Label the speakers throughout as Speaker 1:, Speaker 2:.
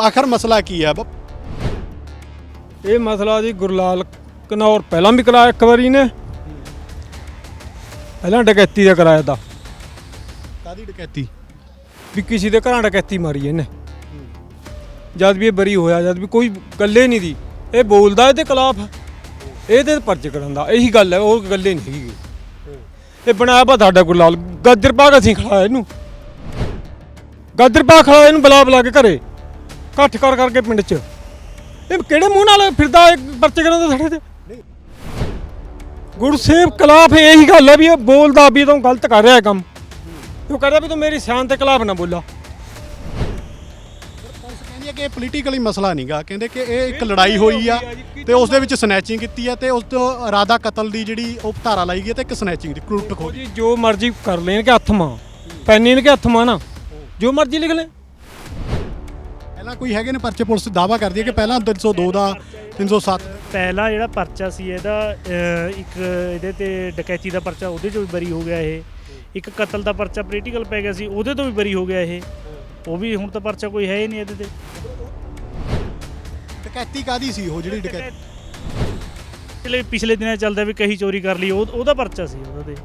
Speaker 1: ਆਖਰ ਮਸਲਾ ਕੀ ਹੈ ਬ-
Speaker 2: ਇਹ ਮਸਲਾ ਜੀ ਗੁਰਲਾਲ ਕਨੌਰ ਪਹਿਲਾਂ ਵੀ ਕਰਾਇਆ ਇੱਕ ਵਾਰੀ ਨੇ। ਪਹਿਲਾਂ ਡਕੈਤੀ ਦਾ ਕਰਾਇਆ ਤਾ।
Speaker 1: ਕਾਦੀ ਡਕੈਤੀ?
Speaker 2: ਵੀ ਕਿਸੇ ਦੇ ਘਰਾਂ ਡਕੈਤੀ ਮਾਰੀ ਇਹਨੇ। ਜਦ ਵੀ ਇਹ ਬਰੀ ਹੋਇਆ ਜਦ ਵੀ ਕੋਈ ਗੱਲੇ ਨਹੀਂ ਦੀ। ਇਹ ਬੋਲਦਾ ਇਹਦੇ ਖਿਲਾਫ। ਇਹਦੇ ਪਰਚੇ ਕਰਨ ਦਾ। ਇਹੀ ਗੱਲ ਹੈ ਉਹ ਗੱਲੇ ਨਹੀਂ ਹੈਗੀ। ਇਹ ਬਣਾਇਆ ਪਾ ਤੁਹਾਡਾ ਗੁਰਲਾਲ। ਗੱਜਰ ਪਾ ਕੇ ਅਸੀਂ ਖੜਾ ਇਹਨੂੰ। ਗੱਜਰ ਪਾ ਖੜਾ ਇਹਨੂੰ ਬੁਲਾ ਬੁਲਾ ਕੇ ਘਰੇ। ਇਕੱਠ ਕਰ ਕਰਕੇ ਪਿੰਡ 'ਚ। ਇਹ ਕਿਹੜੇ ਮੂੰਹ ਨਾਲ ਫਿਰਦਾ ਇਹ ਪਰਚੇ ਕਰਨ ਦਾ ਸਾਡੇ ਤੇ? ਗੁਰਸੇਵ ਖਿਲਾਫ ਇਹੀ ਗੱਲ ਹੈ ਵੀ ਇਹ ਬੋਲਦਾ ਵੀ ਤੂੰ ਗਲਤ ਕਰ ਰਿਹਾ ਹੈ ਕੰਮ। ਉਹ ਕਹਿੰਦਾ ਵੀ ਤੂੰ ਮੇਰੀ ਸ਼ਾਨ ਦੇ ਖਿਲਾਫ ਨਾ ਬੋਲਾ।
Speaker 1: ਕਹਿੰਦੀ ਹੈ ਕਿ ਇਹ ਪੋਲੀਟੀਕਲੀ ਮਸਲਾ ਨਹੀਂਗਾ ਕਹਿੰਦੇ ਕਿ ਇਹ ਇੱਕ ਲੜਾਈ ਹੋਈ ਆ ਤੇ ਉਸ ਦੇ ਵਿੱਚ ਸਨੈਚਿੰਗ ਕੀਤੀ ਹੈ ਤੇ ਉਸ ਤੋਂ ਇਰਾਦਾ ਕਤਲ ਦੀ ਜਿਹੜੀ ਉਹ ਧਾਰਾ ਲਾਈ ਗਈ ਹੈ ਤੇ ਇੱਕ ਸਨੈਚਿੰਗ ਦੀ ਕਰੂਟ
Speaker 2: ਉਹ ਜੀ ਜੋ ਮਰਜ਼ੀ ਕਰ ਲੈਣ ਕਿ ਹੱਥ ਮਾਂ। ਪੈਨੀ ਨੇ ਕਿ ਹੱਥ ਮਾਂ ਨਾ। ਜੋ ਮਰਜ਼ੀ ਲਿਖ ਲੈ।
Speaker 1: ਪਹਿਲਾਂ ਕੋਈ ਹੈਗੇ ਨੇ ਪਰਚੇ? ਪੁਲਿਸ ਦਾਵਾ ਕਰਦੀ ਹੈ ਕਿ ਪਹਿਲਾਂ 302 ਦਾ 307
Speaker 3: ਪਹਿਲਾ ਜਿਹੜਾ ਪਰਚਾ ਸੀ ਇਹਦਾ ਅਹ, ਇੱਕ ਇਹਦੇ ਤੇ ਡਕੈਤੀ ਦਾ ਪਰਚਾ ਉਹਦੇ ਚੋਂ ਵੀ ਬਰੀ ਹੋ ਗਿਆ ਇਹ। ਇੱਕ ਕਤਲ ਦਾ ਪਰਚਾ ਪੋਲੀਟੀਕਲ ਪੈ ਗਿਆ ਸੀ ਉਹਦੇ ਤੋਂ ਵੀ ਬਰੀ ਹੋ ਗਿਆ ਇਹ। ਉਹ ਵੀ ਹੁਣ ਤਾਂ ਪਰਚਾ ਕੋਈ ਹੈ ਹੀ ਨਹੀਂ ਇਹਦੇ ਤੇ।
Speaker 1: ਡਕੈਤੀ ਕਾਦੀ ਸੀ ਉਹ ਜਿਹੜੀ ਡਕੈਤੀ?
Speaker 3: ਪਿਛਲੇ ਪਿਛਲੇ ਦਿਨਾਂ 'ਚ ਚੱਲਦਾ ਵੀ ਕਹੀ ਚੋਰੀ ਕਰ ਲਈ ਉਹ ਉਹਦਾ ਪਰਚਾ ਸੀ ਉਹਦਾ ਤੇ।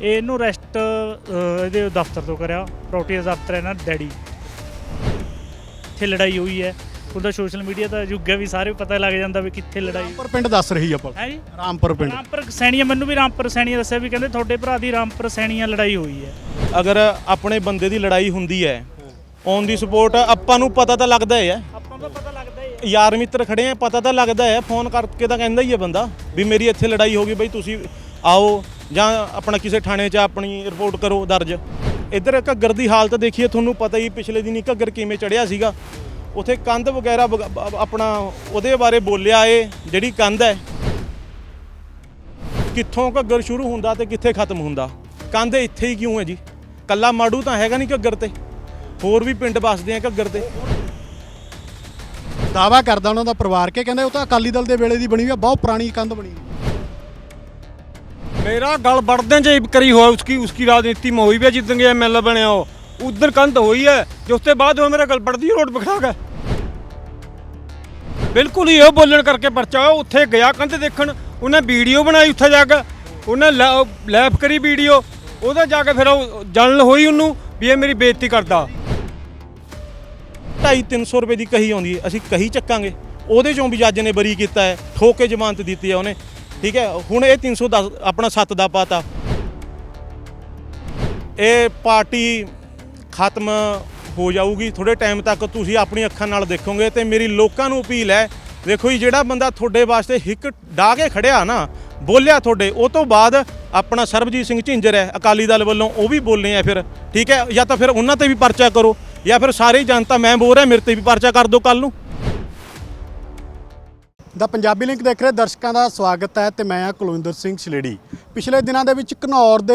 Speaker 3: ਇਹ ਇਹਨੂੰ ਅਰੈਸਟ ਇਹਦੇ ਦਫ਼ਤਰ ਤੋਂ ਕਰਿਆ ਪ੍ਰੋਪਰਟੀ ਦਫ਼ਤਰ ਹੈ ਨਾ ਡੈਡੀ। ਇੱਥੇ ਲੜਾਈ ਹੋਈ ਹੈ ਉਹਦਾ ਸੋਸ਼ਲ ਮੀਡੀਆ ਦਾ ਯੁੱਗ ਹੈ ਵੀ ਸਾਰੇ ਪਤਾ ਲੱਗ ਜਾਂਦਾ ਵੀ ਕਿੱਥੇ ਲੜਾਈ
Speaker 1: ਰਾਮਪੁਰ ਪਿੰਡ ਦੱਸ ਰਹੀ ਆ ਪੁਲਿਸ
Speaker 3: ਹੈ ਜੀ?
Speaker 1: ਰਾਮਪੁਰ ਪਿੰਡ।
Speaker 3: ਰਾਮਪੁਰ ਸੈਣੀਆਂ ਮੈਨੂੰ ਵੀ ਰਾਮਪੁਰ ਸੈਣੀਆਂ ਦੱਸਿਆ ਵੀ ਕਹਿੰਦੇ ਤੁਹਾਡੇ ਭਰਾ ਦੀ ਰਾਮਪੁਰ ਸੈਣੀਆਂ ਲੜਾਈ ਹੋਈ ਹੈ।
Speaker 4: ਅਗਰ ਆਪਣੇ ਬੰਦੇ ਦੀ ਲੜਾਈ ਹੁੰਦੀ ਹੈ ਔਨ ਦੀ ਸਪੋਰਟ ਆਪਾਂ ਨੂੰ ਪਤਾ ਤਾਂ ਲੱਗਦਾ ਹੀ।
Speaker 3: ਆਪਾਂ ਨੂੰ ਤਾਂ ਪਤਾ ਲੱਗਦਾ ਹੀ ਹੈ।
Speaker 4: ਯਾਰ ਮਿੱਤਰ ਖੜੇ ਆ ਪਤਾ ਤਾਂ ਲੱਗਦਾ ਹੈ ਫੋਨ ਕਰਕੇ ਤਾਂ ਕਹਿੰਦਾ ਹੀ ਹੈ ਬੰਦਾ ਵੀ ਮੇਰੀ ਇੱਥੇ ਲੜਾਈ ਹੋ ਗਈ ਬਈ ਤੁਸੀਂ ਆਓ ਜਾਂ ਆਪਣਾ ਕਿਸੇ ਥਾਣੇ 'ਚ ਆਪਣੀ ਰਿਪੋਰਟ ਕਰੋ ਦਰਜ। ਇੱਧਰ ਘੱਗਰ ਦੀ ਹਾਲਤ ਦੇਖੀਏ, ਤੁਹਾਨੂੰ ਪਤਾ ਹੀ ਪਿਛਲੇ ਦਿਨੀ ਘੱਗਰ ਕਿਵੇਂ ਚੜਿਆ ਸੀਗਾ। ਉਥੇ ਕੰਧ ਵਗੈਰਾ ਵਗ- ਆਪਣਾ ਉਹਦੇ ਬਾਰੇ ਬੋਲਿਆ ਏ, ਜਿਹੜੀ ਕੰਧ ਹੈ। ਕਿੱਥੋਂ ਘੱਗਰ ਸ਼ੁਰੂ ਹੁੰਦਾ ਤੇ ਕਿੱਥੇ ਖਤਮ ਹੁੰਦਾ? ਕੰਧ ਇੱਥੇ ਹੀ ਕਿਉਂ ਹੈ ਜੀ? ਕੱਲਾ ਮਾੜੂ ਤਾਂ ਹੈਗਾ ਨਹੀਂ ਘੱਗਰ ਤੇ। ਹੋਰ ਵੀ ਪਿੰਡ ਵੱਸਦੇ ਆ ਘੱਗਰ ਤੇ।
Speaker 1: ਦਾਵਾ ਕਰਦਾ ਉਹਨਾਂ ਦਾ ਪਰਿਵਾਰ ਕਿ ਕਹਿੰਦੇ ਉਹ ਤਾਂ ਅਕਾਲੀ ਦਲ ਦੇ ਵੇਲੇ ਦੀ ਬਣੀ ਹੋਈ ਆ, ਬਹੁਤ ਪੁਰਾਣੀ ਕੰਧ ਬਣੀ
Speaker 2: मेरा गल बढ़ते जब करी हुआ उसकी उसकी राजनीति में हुई भी है जितने के एम एल बने हो उधर कंध हुई है जो उसके बाद वो मेरा गल बढ़ती रोड पे खड़ा गया ਬਿਲਕੁਲ ਹੀ ਉਹ ਬੋਲਣ ਕਰਕੇ ਪਰਚਾ ਹੋਇਆ ਉੱਥੇ ਗਿਆ ਕੰਧ ਦੇਖਣ ਉਹਨੇ ਵੀਡੀਓ ਬਣਾਈ ਉੱਥੇ ਜਾ ਕੇ ਉਹਨੇ ਲੈਫ ਕਰੀ ਵੀਡੀਓ ਉਹਦਾ ਜਾ ਕੇ ਫਿਰ ਉਹ ਜਲਨ ਹੋਈ ਉਹਨੂੰ ਵੀ ਇਹ ਮੇਰੀ ਬੇਇੱਜ਼ਤੀ ਕਰਦਾ
Speaker 4: 250 ਰੁਪਏ ਦੀ ਕਹੀ ਆਉਂਦੀ ਹੈ ਅਸੀਂ ਕਹੀ ਚੱਕਾਂਗੇ ਉਹਦੇ ਚੋਂ ਵੀ ਜੱਜ ਨੇ ਬਰੀ ਕੀਤਾ ਹੈ ਠੋਕ ਕੇ ਜ਼ਮਾਨਤ ਦਿੱਤੀ ਹੈ ਉਹਨੇ ਠੀਕ ਹੈ, ਹੁਣ ਇਹ 310 ਆਪਣਾ 7 ਦਾ ਪਾਤਾ। ਇਹ ਪਾਰਟੀ ਖਤਮ ਹੋ ਜਾਊਗੀ ਥੋੜੇ ਟਾਈਮ ਤੱਕ ਤੁਸੀਂ ਆਪਣੀ ਅੱਖਾਂ ਨਾਲ ਦੇਖੋਗੇ ਤੇ ਮੇਰੀ ਲੋਕਾਂ ਨੂੰ ਅਪੀਲ ਹੈ, ਦੇਖੋ ਜੀ, ਜਿਹੜਾ ਬੰਦਾ ਤੁਹਾਡੇ ਵਾਸਤੇ ਹਿੱਕ ਡਾ ਕੇ ਖੜਿਆ ਨਾ, ਬੋਲਿਆ ਤੁਹਾਡੇ, ਉਹ ਤੋਂ ਬਾਅਦ ਆਪਣਾ ਸਰਬਜੀਤ ਸਿੰਘ ਝਿੰਜਰ ਹੈ, ਅਕਾਲੀ ਦਲ ਵੱਲੋਂ, ਉਹ ਵੀ ਬੋਲਨੇ ਆ ਫਿਰ, ਠੀਕ ਹੈ, ਜਾਂ ਤਾਂ ਫਿਰ ਉਹਨਾਂ ਤੇ ਵੀ ਪਰਚਾ ਕਰੋ, ਜਾਂ ਫਿਰ ਸਾਰੀ ਜਨਤਾ, ਮੈਂ ਬੋਲ ਰਿਹਾ, ਮੇਰੇ ਤੇ ਵੀ ਪਰਚਾ ਕਰ ਦਿਓ ਕੱਲ ਨੂੰ।
Speaker 1: ਦਾ ਪੰਜਾਬੀ ਲਿੰਕ ਦੇਖ ਰਹੇ ਦਰਸ਼ਕਾਂ ਦਾ ਸਵਾਗਤ ਹੈ ਤੇ ਮੈਂ ਆ ਕੁਲਵਿੰਦਰ ਸਿੰਘ ਛਲੇੜੀ। ਪਿਛਲੇ ਦਿਨਾਂ ਦੇ ਵਿੱਚ ਘਨੌਰ ਦੇ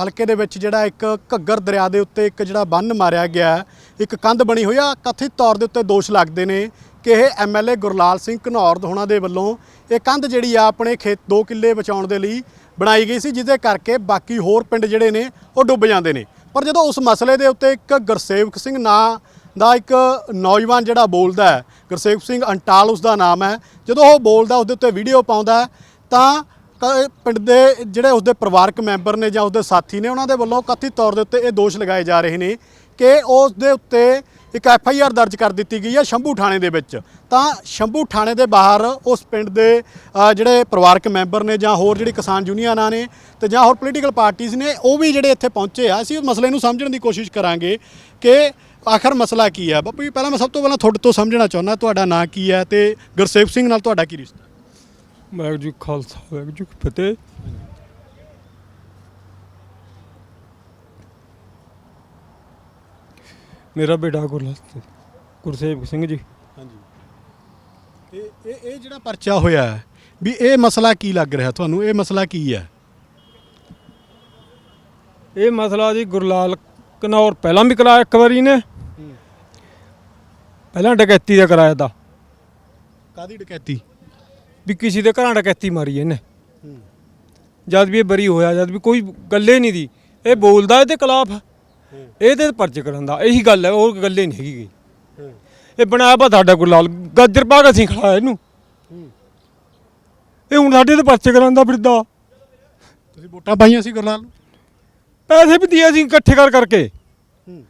Speaker 1: ਹਲਕੇ ਦੇ ਵਿੱਚ ਜਿਹੜਾ ਇੱਕ ਘੱਗਰ ਦਰਿਆ ਦੇ ਉੱਤੇ ਇੱਕ ਜਿਹੜਾ ਬੰਨ ਮਾਰਿਆ ਗਿਆ ਇੱਕ ਕੰਧ ਬਣੀ ਹੋਈ ਆ, ਕਥਿਤ ਤੌਰ ਦੇ ਉੱਤੇ ਦੋਸ਼ ਲੱਗਦੇ ਨੇ ਕਿ ਇਹ ਐਮਐਲਏ ਗੁਰਲਾਲ ਸਿੰਘ ਘਨੌਰ ਹੋਣਾ ਦੇ ਵੱਲੋਂ ਇਹ ਕੰਧ ਜਿਹੜੀ ਆ ਆਪਣੇ ਖੇਤ 2 ਕਿੱਲੇ ਬਚਾਉਣ ਦੇ ਲਈ ਬਣਾਈ ਗਈ ਸੀ, ਜਿਹਦੇ ਕਰਕੇ ਬਾਕੀ ਹੋਰ ਪਿੰਡ ਜਿਹੜੇ ਨੇ ਉਹ ਡੁੱਬ ਜਾਂਦੇ ਨੇ। ਪਰ ਜਦੋਂ ਉਸ ਮਸਲੇ ਦੇ ਉੱਤੇ ਇੱਕ ਗੁਰਸੇਵਕ ਸਿੰਘ ਨਾਂ ਦਾ ਇੱਕ ਨੌਜਵਾਨ ਜਿਹੜਾ ਬੋਲਦਾ ਹੈ, ਗੁਰਸੇਵਕ ਸਿੰਘ ਅੰਟਾਲ ਉਸ ਦਾ ਨਾਮ ਹੈ। ਜਦੋਂ ਉਹ ਬੋਲਦਾ, ਉਹਦੇ ਉੱਤੇ ਵੀਡੀਓ ਪਾਉਂਦਾ ਤਾਂ ਕ- ਪਿੰਡ ਦੇ ਜਿਹੜੇ ਉਸਦੇ ਪਰਿਵਾਰਕ ਮੈਂਬਰ ਨੇ ਜਾਂ ਉਸਦੇ ਸਾਥੀ ਨੇ, ਉਹਨਾਂ ਦੇ ਵੱਲੋਂ ਕਥਿਤ ਤੌਰ ਦੇ ਉੱਤੇ ਇਹ ਦੋਸ਼ ਲਗਾਏ ਜਾ ਰਹੇ ਨੇ ਕਿ ਉਸ ਦੇ ਉੱਤੇ ਇੱਕ ਐਫ ਆਈ ਆਰ ਦਰਜ ਕਰ ਦਿੱਤੀ ਗਈ ਹੈ ਸ਼ੰਭੂ ਥਾਣੇ ਦੇ ਵਿੱਚ। ਤਾਂ ਸ਼ੰਭੂ ਥਾਣੇ ਦੇ ਬਾਹਰ ਉਸ ਪਿੰਡ ਦੇ ਜਿਹੜੇ ਪਰਿਵਾਰਕ ਮੈਂਬਰ ਨੇ ਜਾਂ ਹੋਰ ਜਿਹੜੀ ਕਿਸਾਨ ਯੂਨੀਅਨਾਂ ਨੇ ਤੇ ਜਾਂ ਹੋਰ ਪੋਲੀਟੀਕਲ ਪਾਰਟੀਆਂ ਨੇ, ਉਹ ਵੀ ਜਿਹੜੇ ਇੱਥੇ ਪਹੁੰਚੇ ਆ। ਅਸੀਂ ਉਸ ਮਸਲੇ ਨੂੰ ਸਮਝਣ ਦੀ ਕੋਸ਼ਿਸ਼ ਕਰਾਂਗੇ ਕਿ ਆਖਰ ਮਸਲਾ ਕੀ ਹੈ? ਬਾਪੂ ਜੀ ਪਹਿਲਾਂ ਮੈਂ ਸਭ ਤੋਂ ਪਹਿਲਾਂ ਤੁਹਾਡੇ ਤੋਂ ਸਮਝਣਾ ਚਾਹੁੰਦਾ ਤੁਹਾਡਾ ਨਾਂ ਕੀ ਹੈ ਤੇ ਗੁਰਸੇਵ ਸਿੰਘ ਨਾਲ ਤੁਹਾਡਾ ਕੀ ਰਿਸ਼ਤਾ?
Speaker 2: ਵਾਹਿਗੁਰੂ ਜੀ ਕਾ ਖਾਲਸਾ ਵਾਹਿਗੁਰੂ ਜੀ ਕੀ ਫਤਿਹ। ਮੇਰਾ ਬੇਟਾ ਗੁਰਲਾਲ ਸਿੰਘ- ਗੁਰਸੇਵਕ ਸਿੰਘ ਜੀ।
Speaker 1: ਹਾਂਜੀ। ਇਹ ਇਹ ਇਹ ਜਿਹੜਾ ਪਰਚਾ ਹੋਇਆ ਹੈ ਵੀ ਇਹ ਮਸਲਾ ਕੀ ਲੱਗ ਰਿਹਾ ਤੁਹਾਨੂੰ? ਇਹ ਮਸਲਾ ਕੀ ਹੈ?
Speaker 2: ਇਹ ਮਸਲਾ ਜੀ ਗੁਰਲਾਲ ਕਨੌਰ ਪਹਿਲਾਂ ਵੀ ਕਰਾਇਆ ਇੱਕ ਵਾਰੀ ਨੇ। ਪਹਿਲਾਂ ਡਕੈਤੀ ਦਾ ਕਰਾਇਆ ਤਾ।
Speaker 1: ਕਾਦੀ ਡਕੈਤੀ?
Speaker 2: ਵੀ ਕਿਸੇ ਦੇ ਘਰਾਂ ਡਕੈਤੀ ਮਾਰੀ ਇਹਨੇ। ਜਦ ਵੀ ਇਹ ਬਰੀ ਹੋਇਆ ਜਦ ਵੀ ਕੋਈ ਗੱਲੇ ਨਹੀਂ ਦੀ। ਇਹ ਬੋਲਦਾ ਇਹਦੇ ਖਿਲਾਫ। ਇਹਦੇ ਪਰਚੇ ਕਰਨ ਦਾ। ਇਹੀ ਗੱਲ ਹੈ ਉਹ ਗੱਲੇ ਨਹੀਂ ਹੈਗੀ। ਇਹ ਬਣਾਇਆ ਵਾ ਸਾਡਾ ਗੁਰਲਾਲ ਗਾਜਰ ਪਾ ਕੇ ਅਸੀਂ ਖੜਾਇਆ ਇਹਨੂੰ। ਇਹ ਹੁਣ ਸਾਡੇ ਤੇ ਪਰਚੇ ਕਰਾਂਦਾ ਫਿਰਦਾ।
Speaker 1: ਤੁਸੀਂ ਵੋਟਾਂ ਪਾਈਆਂ ਸੀ ਗੁਰਲਾਲ ਨੂੰ?
Speaker 2: ਪੈਸੇ ਵੀ ਦਿਏ ਅਸੀਂ ਇਕੱਠੇ ਕਰ ਕਰਕੇ।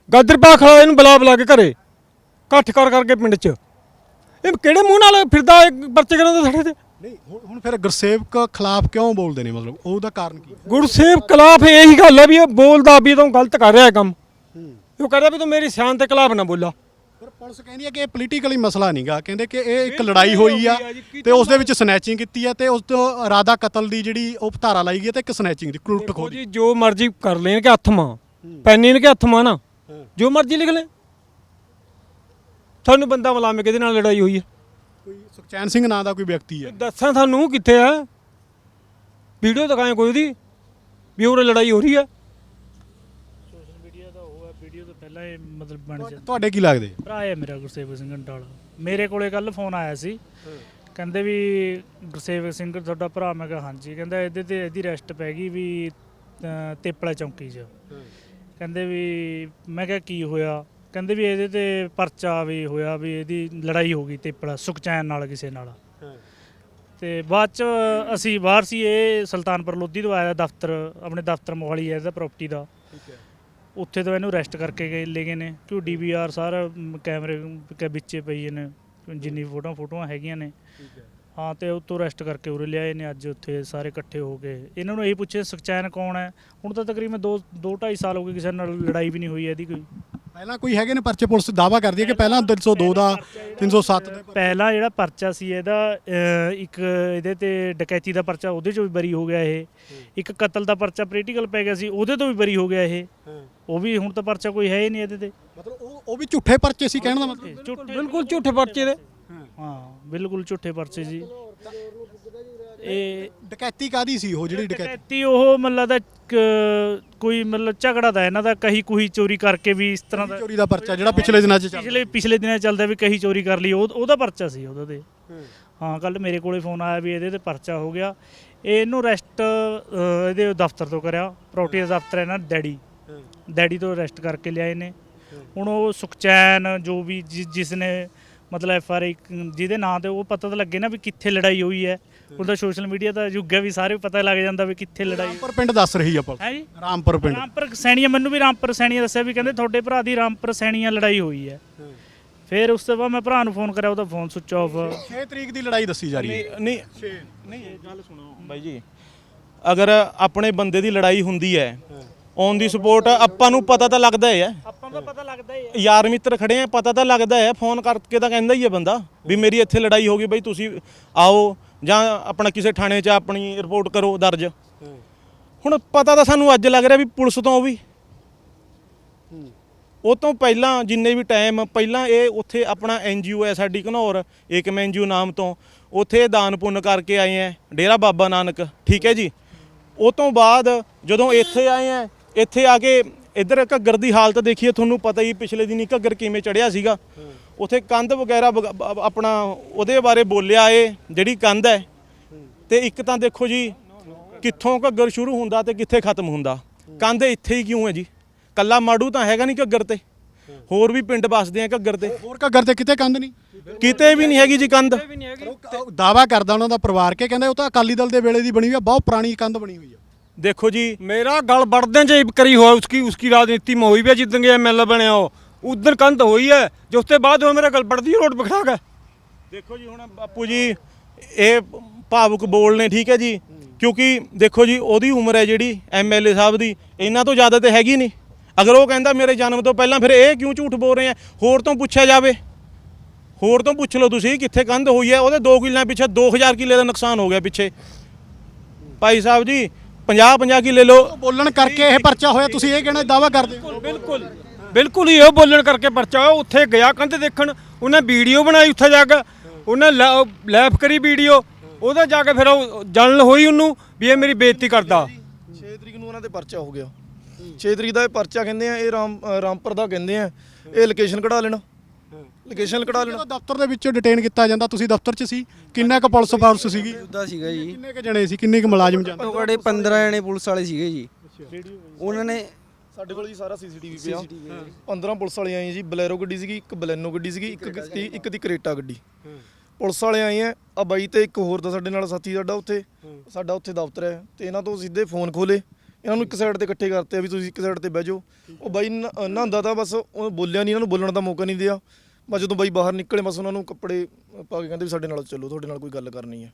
Speaker 2: ਗਾਜਰ ਪਾ ਖੜਾ ਇਹਨੂੰ ਬੁਲਾ ਬੁਲਾ ਕੇ ਘਰੇ। ਇਕੱਠ ਕਰ ਕਰਕੇ ਪਿੰਡ 'ਚ। ਇਹ ਕਿਹੜੇ ਮੂੰਹ ਨਾਲ ਫਿਰਦਾ ਇਹ ਪਰਚੇ ਕਰਾਂਦਾ ਸਾਡੇ ਤੇ?
Speaker 1: ਨਹੀਂ ਹੁਣ ਹੁਣ ਫਿਰ ਗੁਰਸੇਵਕ ਖਿਲਾਫ ਕਿਉਂ ਬੋਲਦੇ ਨੇ ਮਤਲਬ? ਉਹਦਾ ਕਾਰਨ ਕੀ
Speaker 2: ਗੁਰਸੇਵ ਖਿਲਾਫ ਇਹੀ ਗੱਲ ਹੈ ਵੀ ਇਹ ਬੋਲਦਾ ਵੀ ਤੂੰ ਗਲਤ ਕਰ ਰਿਹਾ ਇਹ ਕੰਮ। ਉਹ ਕਹਿੰਦਾ ਵੀ ਤੂੰ ਮੇਰੀ ਸ਼ਾਨ ਤੇ ਖਿਲਾਫ ਨਾ ਬੋਲਾ।
Speaker 1: ਪਰ ਪੁਲਿਸ ਕਹਿੰਦੀ ਹੈ ਕਿ ਇਹ ਪੋਲੀਟੀਕਲੀ ਮਸਲਾ ਨਹੀਂਗਾ ਕਹਿੰਦੇ ਕਿ ਇਹ ਇੱਕ ਲੜਾਈ ਹੋਈ ਆ ਤੇ ਉਸ ਦੇ ਵਿੱਚ ਸਨੈਚਿੰਗ ਕੀਤੀ ਹੈ ਤੇ ਉਸ ਤੋਂ ਇਰਾਦਾ ਕਤਲ ਦੀ ਜਿਹੜੀ ਉਹ ਧਾਰਾ ਲਾਈ ਗਈ ਹੈ ਤੇ ਇੱਕ ਸਨੈਚਿੰਗ ਦੀ ਕਲੂਟ
Speaker 2: ਦੇਖੋ ਜੋ ਮਰਜ਼ੀ ਕਰ ਲੈਣ ਕਿ ਹੱਥ ਮਾਂ। ਪੈਨੀ ਨੇ ਕਿ ਹੱਥ ਮਾਂ ਨਾ। ਜੋ ਮਰਜ਼ੀ ਲਿਖ ਲੈ। ਤੁਹਾਨੂੰ ਬੰਦਾ ਮਲਾਮੇ ਕਿਹਦੇ ਨਾਲ ਲੜਾਈ ਹੋਈ ਹੈ?
Speaker 1: ਕੋਈ ਸੁਖਚੈਨ ਸਿੰਘ ਨਾਂ ਦਾ ਕੋਈ ਵਿਅਕਤੀ ਹੈ।
Speaker 2: ਦੱਸਾਂ ਤੁਹਾਨੂੰ ਕਿੱਥੇ ਆ ਵੀਡੀਓ ਦਿਖਾਏ ਕੋਈ ਉਹਦੀ? ਵੀ ਉਹ ਲੜਾਈ ਹੋ ਰਹੀ ਹੈ?
Speaker 3: ਸੋਸ਼ਲ ਮੀਡੀਆ ਦਾ ਉਹ ਹੈ ਵੀਡੀਓ ਤੋਂ ਪਹਿਲਾਂ ਇਹ ਮਤਲਬ ਬਣ ਜਾਂਦਾ।
Speaker 1: ਤੁਹਾਡੇ ਕੀ ਲੱਗਦੇ?
Speaker 3: ਭਰਾ ਹੈ ਮੇਰਾ ਗੁਰਸੇਵਕ ਸਿੰਘ ਘੰਟਾਲਾ ਮੇਰੇ ਕੋਲੇ ਕੱਲ ਫੋਨ ਆਇਆ ਸੀ। ਕਹਿੰਦੇ ਵੀ ਗੁਰਸੇਵਕ ਸਿੰਘ ਤੁਹਾਡਾ ਭਰਾ ਮੈਂ ਕਿਹਾ ਹਾਂਜੀ। ਕਹਿੰਦਾ ਇਹਦੇ ਤੇ ਇਹਦੀ ਰੈਸਟ ਪੈ ਗਈ ਵੀ ਤੇਪਲਾ ਚੌਂਕੀ 'ਚ। ਕਹਿੰਦੇ ਵੀ ਮੈਂ ਕਿਹਾ ਕੀ ਹੋਇਆ? ਕਹਿੰਦੇ ਵੀ ਇਹਦੇ ਤੇ ਪਰਚਾ ਵੀ ਹੋਇਆ ਵੀ ਇਹਦੀ ਲੜਾਈ ਹੋ ਗਈ ਤੇਪਲਾ ਸੁਖਚੈਨ ਨਾਲ ਕਿਸੇ ਨਾਲ। ਤੇ ਬਾਅਦ ਚ ਅਸੀਂ ਬਾਹਰ ਸੀ ਇਹ ਸੁਲਤਾਨਪੁਰ ਲੋਧੀ ਤੋਂ ਆਇਆ ਦਫ਼ਤਰ ਆਪਣੇ ਦਫ਼ਤਰ ਮੋਹਾਲੀ ਹੈ ਇਹਦਾ ਪ੍ਰਾਪਰਟੀ ਦਾ। ਉੱਥੇ ਤੋਂ ਇਹਨੂੰ ਅਰੈਸਟ ਕਰਕੇ ਗਏ ਲੈ ਗਏ ਨੇ। ਕਿਉਂ ਡੀਵੀਆਰ ਸਾਰਾ ਕੈਮਰੇ ਕੇ ਵਿੱਚੇ ਪਈ ਨੇ ਜਿੰਨੀ ਫੋਟੋਆਂ ਫੋਟੋਆਂ ਹੈਗੀਆਂ ਨੇ। ਹਾਂ। ਤੇ ਉੱਤੋਂ ਅਰੈਸਟ ਕਰਕੇ ਉਰੇ ਲਿਆਏ ਨੇ ਅੱਜ ਉੱਥੇ ਸਾਰੇ ਇਕੱਠੇ ਹੋ ਕੇ। ਇਹਨਾਂ ਨੂੰ ਇਹੀ ਪੁੱਛੇ ਸੁਖਚੈਨ ਕੌਣ ਹੈ? ਹੁਣ ਤਾਂ ਤਕਰੀਬਨ 2 2 2.5 ਸਾਲ ਹੋ ਗਏ ਕਿਸੇ ਨਾਲ ਲੜਾਈ ਵੀ ਨਹੀਂ ਹੋਈ ਇਹਦੀ ਕੋਈ।
Speaker 1: ਪਹਿਲਾਂ ਕੋਈ ਹੈਗੇ ਨੇ ਪਰਚੇ? ਪੁਲਿਸ ਦਾਵਾ ਕਰਦੀ ਹੈ ਕਿ ਪਹਿਲਾਂ 302 ਦਾ 307 ਦੇ
Speaker 3: ਪਹਿਲਾ ਜਿਹੜਾ ਪਰਚਾ ਸੀ ਇਹਦਾ ਅਹ, ਇੱਕ ਇਹਦੇ ਤੇ ਡਕੈਤੀ ਦਾ ਪਰਚਾ ਉਹਦੇ ਚੋਂ ਵੀ ਬਰੀ ਹੋ ਗਿਆ ਇਹ। ਇੱਕ ਕਤਲ ਦਾ ਪਰਚਾ ਪ੍ਰੈਕਟੀਕਲ ਪੈ ਗਿਆ ਸੀ ਉਹਦੇ ਤੋਂ ਵੀ ਬਰੀ ਹੋ ਗਿਆ ਇਹ। ਉਹ ਵੀ ਹੁਣ ਤਾਂ ਪਰਚਾ ਕੋਈ ਹੈ ਹੀ ਨਹੀਂ ਇਹਦੇ ਤੇ।
Speaker 1: ਮਤਲਬ ਉਹ ਉਹ ਵੀ ਝੂਠੇ ਪਰਚੇ ਸੀ ਕਹਿਣ ਦਾ ਮਤਲਬ?
Speaker 3: ਝੂਠੇ।
Speaker 2: ਬਿਲਕੁਲ ਝੂਠੇ ਪਰਚੇ ਦੇ।
Speaker 3: ਹਾਂ। ਬਿਲਕੁਲ ਝੂਠੇ ਪਰਚੇ ਜੀ। ਇਹ
Speaker 1: ਡਕੈਤੀ ਕਾਦੀ ਸੀ ਉਹ ਜਿਹੜੀ ਡਕੈਤੀ?
Speaker 3: ਡਕੈਤੀ ਉਹ ਮਤਲਬ ਦਾ ਕੋਈ ਮਤਲਬ ਝਗੜਾ ਦਾ ਇਹਨਾਂ ਦਾ ਕਹੀ ਕੁਹੀ ਚੋਰੀ ਕਰਕੇ ਵੀ ਇਸ ਤਰ੍ਹਾਂ ਦਾ
Speaker 1: ਚੋਰੀ ਦਾ ਪਰਚਾ ਜਿਹੜਾ ਪਿਛਲੇ ਦਿਨਾਂ 'ਚ ਚੱਲ
Speaker 3: ਪਿਛਲੇ ਪਿਛਲੇ ਦਿਨਾਂ 'ਚ ਚੱਲਦਾ ਵੀ ਕਹੀ ਚੋਰੀ ਕਰ ਲਈ ਉਹ ਉਹਦਾ ਪਰਚਾ ਸੀ ਉਹਦਾ ਤੇ। ਹਾਂ। ਕੱਲ ਮੇਰੇ ਕੋਲੇ ਫੋਨ ਆਇਆ ਵੀ ਇਹਦੇ ਤੇ ਪਰਚਾ ਹੋ ਗਿਆ। ਇਹ ਇਹਨੂੰ ਅਰੈਸਟ ਇਹਦੇ ਦਫ਼ਤਰ ਤੋਂ ਕਰਿਆ। ਪ੍ਰਾਪਰਟੀ ਦਾ ਦਫ਼ਤਰ ਹੈ ਨਾ ਡੈਡੀ। ਡੈਡੀ ਤੋਂ ਅਰੈਸਟ ਕਰਕੇ ਲਿਆਏ ਨੇ। ਹੁਣ ਉਹ ਸੁਖਚੈਨ ਜੋ ਵੀ ਜਿਸ ਨੇ ਮਤਲਬ ਐਫ ਆਰ ਜਿਹਦੇ ਨਾਂ ਤੇ ਉਹ ਪਤਾ ਤਾਂ ਲੱਗੇ ਨਾ ਵੀ ਕਿੱਥੇ ਲੜਾਈ ਹੋਈ ਹੈ। ਉਹਦਾ ਸੋਸ਼ਲ ਮੀਡੀਆ ਦਾ ਯੁੱਗ ਹੈ ਵੀ ਸਾਰੇ ਪਤਾ ਲੱਗ ਜਾਂਦਾ ਵੀ ਕਿੱਥੇ ਲੜਾਈ।
Speaker 1: ਰਾਮਪੁਰ ਪਿੰਡ ਦੱਸ ਰਹੀ ਆ ਪੁਲਿਸ
Speaker 3: ਹੈ ਜੀ?
Speaker 1: ਰਾਮਪੁਰ ਪਿੰਡ।
Speaker 3: ਰਾਮਪੁਰ ਸੈਣੀਆਂ ਮੈਨੂੰ ਵੀ ਰਾਮਪੁਰ ਸੈਣੀਆਂ ਦੱਸਿਆ ਵੀ ਕਹਿੰਦੇ ਤੁਹਾਡੇ ਭਰਾ ਦੀ ਰਾਮਪੁਰ ਸੈਣੀਆਂ ਲੜਾਈ ਹੋਈ ਹੈ। ਫਿਰ ਉਸ ਤੋਂ ਬਾਅਦ ਮੈਂ ਭਰਾ ਨੂੰ ਫੋਨ ਕਰਿਆ ਉਹਦਾ ਫੋਨ ਸੁੱਚ ਆਫ
Speaker 1: 6 ਤਰੀਕ ਦੀ ਲੜਾਈ ਦੱਸੀ ਜਾ ਰਹੀ ਹੈ।
Speaker 4: ਨਹੀਂ ਨਹੀਂ ਨਹੀਂ ਇਹ ਗੱਲ ਸੁਣੋ ਬਾਈ ਜੀ। ਅਗਰ ਆਪਣੇ ਬੰਦੇ ਦੀ ਲੜਾਈ ਹੁੰਦੀ ਹੈ ਔਨ ਦੀ ਸਪੋਰਟ ਆਪਾਂ ਨੂੰ ਪਤਾ ਤਾਂ ਲੱਗਦਾ ਹੀ ਹੈ।
Speaker 3: ਆਪਾਂ ਨੂੰ ਤਾਂ ਪਤਾ ਲੱਗਦਾ ਹੀ ਹੈ।
Speaker 4: ਯਾਰ ਮਿੱਤਰ ਖੜੇ ਆ ਪਤਾ ਤਾਂ ਲੱਗਦਾ ਹੈ ਫੋਨ ਕਰਕੇ ਤਾਂ ਕਹਿੰਦਾ ਹੀ ਹੈ ਬੰਦਾ ਵੀ ਮੇਰੀ ਇੱਥੇ ਲੜਾਈ ਹੋ ਗਈ ਬਈ ਤੁਸੀਂ ਆਓ ਜਾਂ ਆਪਣਾ ਕਿਸੇ ਥਾਣੇ 'ਚ ਆਪਣੀ ਰਿਪੋਰਟ ਕਰੋ ਦਰਜ। ਹੁਣ ਪਤਾ ਤਾਂ ਸਾਨੂੰ ਅੱਜ ਲੱਗ ਰਿਹਾ ਵੀ ਪੁਲਿਸ ਤੋਂ ਵੀ। ਉਹ ਤੋਂ ਪਹਿਲਾਂ ਜਿੰਨੇ ਵੀ ਟਾਈਮ ਪਹਿਲਾਂ ਇਹ ਉੱਥੇ ਆਪਣਾ ਐਨਜੀਓ ਹੈ ਸਾਡੀ ਘਨੌਰ ਏਕਮ ਐਨਜੀਓ ਨਾਮ ਤੋਂ। ਉੱਥੇ ਦਾਨ ਪੁੰਨ ਕਰਕੇ ਆਏ ਆ ਡੇਰਾ ਬਾਬਾ ਨਾਨਕ ਠੀਕ ਹੈ ਜੀ? ਉਹ ਤੋਂ ਬਾਅਦ ਜਦੋਂ ਇੱਥੇ ਆਏ ਆ ਇੱਥੇ ਆ ਕੇ ਇੱਧਰ ਘੱਗਰ ਦੀ ਹਾਲਤ ਦੇਖੀਏ ਤੁਹਾਨੂੰ ਪਤਾ ਹੀ ਪਿਛਲੇ ਦਿਨੀ ਘੱਗਰ ਕਿਵੇਂ ਚੜਿਆ ਸੀਗਾ। ਉੱਥੇ ਕੰਧ ਵਗੈਰਾ ਵਗ- ਬ- ਆਪਣਾ ਉਹਦੇ ਬਾਰੇ ਬੋਲਿਆ ਏ ਜਿਹੜੀ ਕੰਧ ਹੈ ਤੇ ਇੱਕ ਤਾਂ ਦੇਖੋ ਜੀ ਕਿੱਥੋਂ ਘੱਗਰ ਸ਼ੁਰੂ ਹੁੰਦਾ ਤੇ ਕਿੱਥੇ ਖਤਮ ਹੁੰਦਾ ਕੰਧ ਇੱਥੇ ਹੀ ਕਿਉਂ ਹੈ ਜੀ ਕੱਲਾ ਮਾੜੂ ਤਾਂ ਹੈਗਾ ਨਹੀਂ ਘੱਗਰ ਤੇ ਹੋਰ ਵੀ ਪਿੰਡ ਵਸਦੇ ਆ ਘੱਗਰ ਤੇ
Speaker 1: ਹੋਰ ਘੱਗਰ ਤੇ ਕਿਤੇ ਕੰਧ ਨਹੀਂ
Speaker 4: ਕਿਤੇ ਵੀ ਨਹੀਂ ਹੈਗੀ ਜੀ ਕੰਧ
Speaker 1: ਦਾਵਾ ਕਰਦਾ ਉਹਨਾਂ ਦਾ ਪਰਿਵਾਰ ਕੇ ਕਹਿੰਦੇ ਉਹ ਤਾਂ ਅਕਾਲੀ ਦਲ ਦੇ ਵੇਲੇ ਦੀ ਬਣੀ ਹੋਈ ਆ ਬਹੁਤ ਪੁਰਾਣੀ ਕੰਧ ਬਣੀ ਹੋਈ ਆ
Speaker 4: ਦੇਖੋ ਜੀ
Speaker 2: मेरा गल बढ़ने से करी हुआ उसकी उसकी राजनीति में हुई भी है जितने एम एल ए बने हो ਉਧਰ ਕੰਧ ਹੋਈ ਹੈ ਜੋ ਉਸ ਤੋਂ ਬਾਅਦ ਉਹ ਮੇਰਾ ਗਲ ਪੜਦੀ ਰੋਡ ਪਖੜਾ ਗਿਆ
Speaker 4: ਦੇਖੋ ਜੀ ਹੁਣ ਬਾਪੂ ਜੀ ਇਹ ਭਾਵੁਕ ਬੋਲ ਨੇ ਠੀਕ ਹੈ ਜੀ? ਕਿਉਂਕਿ ਦੇਖੋ ਜੀ ਉਹਦੀ ਉਮਰ ਹੈ ਜਿਹੜੀ ਐਮਐਲਏ ਸਾਹਿਬ ਦੀ ਇਹਨਾਂ ਤੋਂ ਜ਼ਿਆਦਾ ਤੇ ਹੈਗੀ ਨਹੀਂ। ਅਗਰ ਉਹ ਕਹਿੰਦਾ ਮੇਰੇ ਜਨਮ ਤੋਂ ਪਹਿਲਾਂ ਫਿਰ ਇਹ ਕਿਉਂ ਝੂਠ ਬੋਲ ਰਹੇ ਆ? ਹੋਰ ਤੋਂ ਪੁੱਛਿਆ ਜਾਵੇ। ਹੋਰ ਤੋਂ ਪੁੱਛ ਲਓ ਤੁਸੀਂ ਕਿੱਥੇ ਕੰਧ ਹੋਈ ਹੈ ਉਹਦੇ 2 ਕਿੱਲਿਆਂ ਪਿੱਛੇ 2000 ਕਿੱਲੇ ਦਾ ਨੁਕਸਾਨ ਹੋ ਗਿਆ ਪਿੱਛੇ। ਭਾਈ ਸਾਹਿਬ ਜੀ 50 50 ਕਿੱਲੇ ਲੋ
Speaker 1: ਬੋਲਣ ਕਰਕੇ ਇਹ ਪਰਚਾ ਹੋਇਆ ਤੁਸੀਂ ਇਹ ਕਹਿਣਾ ਦਾਵਾ ਕਰਦੇ ਹੋ।
Speaker 2: ਬਿਲਕੁਲ। ਬਿਲਕੁਲ ਹੀ ਉਹ ਬੋਲਣ ਕਰਕੇ ਪਰਚਾ ਹੋਇਆ ਉੱਥੇ ਗਿਆ ਕੰਧ ਦੇਖਣ ਉਹਨੇ ਵੀਡੀਓ ਬਣਾਈ ਉੱਥੇ ਜਾ ਕੇ। ਉਹਨੇ ਲੈਫ ਕਰੀ ਵੀਡੀਓ ਉਹਦਾ ਜਾ ਕੇ ਫਿਰ ਉਹ ਜਲਨ ਹੋਈ ਉਹਨੂੰ ਵੀ ਇਹ ਮੇਰੀ ਬੇਇੱਜ਼ਤੀ ਕਰਦਾ।
Speaker 5: 6 ਤਰੀਕ ਨੂੰ ਉਹਨਾਂ ਦੇ ਪਰਚਾ ਹੋ ਗਿਆ। 6 ਤਰੀਕ ਦਾ ਇਹ ਪਰਚਾ ਕਹਿੰਦੇ ਆ ਇਹ ਰਾਮ ਰਾਮਪੁਰ ਦਾ ਕਹਿੰਦੇ ਆ ਇਹ ਲੋਕੇਸ਼ਨ ਕਢਾ ਲੈਣਾ। ਲੋਕੇਸ਼ਨ ਕਢਾ ਲੈਣਾ।
Speaker 1: ਦਫ਼ਤਰ ਦੇ ਵਿੱਚੋਂ ਡਿਟੇਨ ਕੀਤਾ ਜਾਂਦਾ ਤੁਸੀਂ ਦਫ਼ਤਰ 'ਚ ਸੀ? ਕਿੰਨਾ ਕੁ ਪੁਲਿਸ ਫੋਰਸ ਸੀਗੀ?
Speaker 6: ਉਦਾਂ ਸੀਗਾ ਜੀ।
Speaker 1: ਕਿੰਨੇ ਕੁ ਜਣੇ ਸੀ? ਕਿੰਨੇ ਕੁ ਮੁਲਾਜ਼ਮ ਜਾਂਦੇ
Speaker 6: ਘੱਟੋ ਘੱਟ 15 ਜਣੇ ਪੁਲਿਸ ਵਾਲੇ ਸੀਗੇ ਜੀ। ਉਹਨਾਂ ਨੇ
Speaker 5: ਸਾਡੇ ਕੋਲ ਜੀ ਸਾਰਾ ਸੀਸੀਟੀਵੀ ਪਿਆ। 15 ਪੁਲਿਸ ਵਾਲੇ ਆਏ ਜੀ ਬਲੈਰੋ ਗੱਡੀ ਸੀਗੀ ਇੱਕ ਬਲੈਨੋ ਗੱਡੀ ਸੀਗੀ ਇੱਕ ਦੀ ਇੱਕ ਦੀ ਕਰੇਟਾ ਗੱਡੀ। ਪੁਲਿਸ ਵਾਲੇ ਆਏ ਆ ਆ ਬਾਈ ਤੇ ਇੱਕ ਹੋਰ ਦਾ ਸਾਡੇ ਨਾਲ ਸਾਥੀ ਸਾਡਾ ਉੱਥੇ। ਸਾਡਾ ਉੱਥੇ ਦਫ਼ਤਰ ਹੈ ਤੇ ਇਹਨਾਂ ਤੋਂ ਸਿੱਧੇ ਫੋਨ ਖੋਲੇ ਇਹਨਾਂ ਨੂੰ ਇੱਕ ਸਾਈਡ ਤੇ ਇਕੱਠੇ ਕਰਤੇ ਆ ਵੀ ਤੁਸੀਂ ਇੱਕ ਸਾਈਡ ਤੇ ਬਹਿ ਜਾਓ। ਉਹ ਬਾਈ ਨਹਾਉਂਦਾ ਤਾਂ ਬਸ ਉਹ ਬੋਲਿਆ ਨਹੀਂ ਇਹਨਾਂ ਨੂੰ ਬੋਲਣ ਦਾ ਮੌਕਾ ਨਹੀਂ ਦਿਆ। ਬਸ ਜਦੋਂ ਬਾਈ ਬਾਹਰ ਨਿਕਲੇ ਬਸ ਉਹਨਾਂ ਨੂੰ ਕੱਪੜੇ ਪਾ ਕੇ ਕਹਿੰਦੇ ਵੀ ਸਾਡੇ ਨਾਲ ਚੱਲੋ ਤੁਹਾਡੇ ਨਾਲ ਕੋਈ ਗੱਲ ਕਰਨੀ ਹੈ।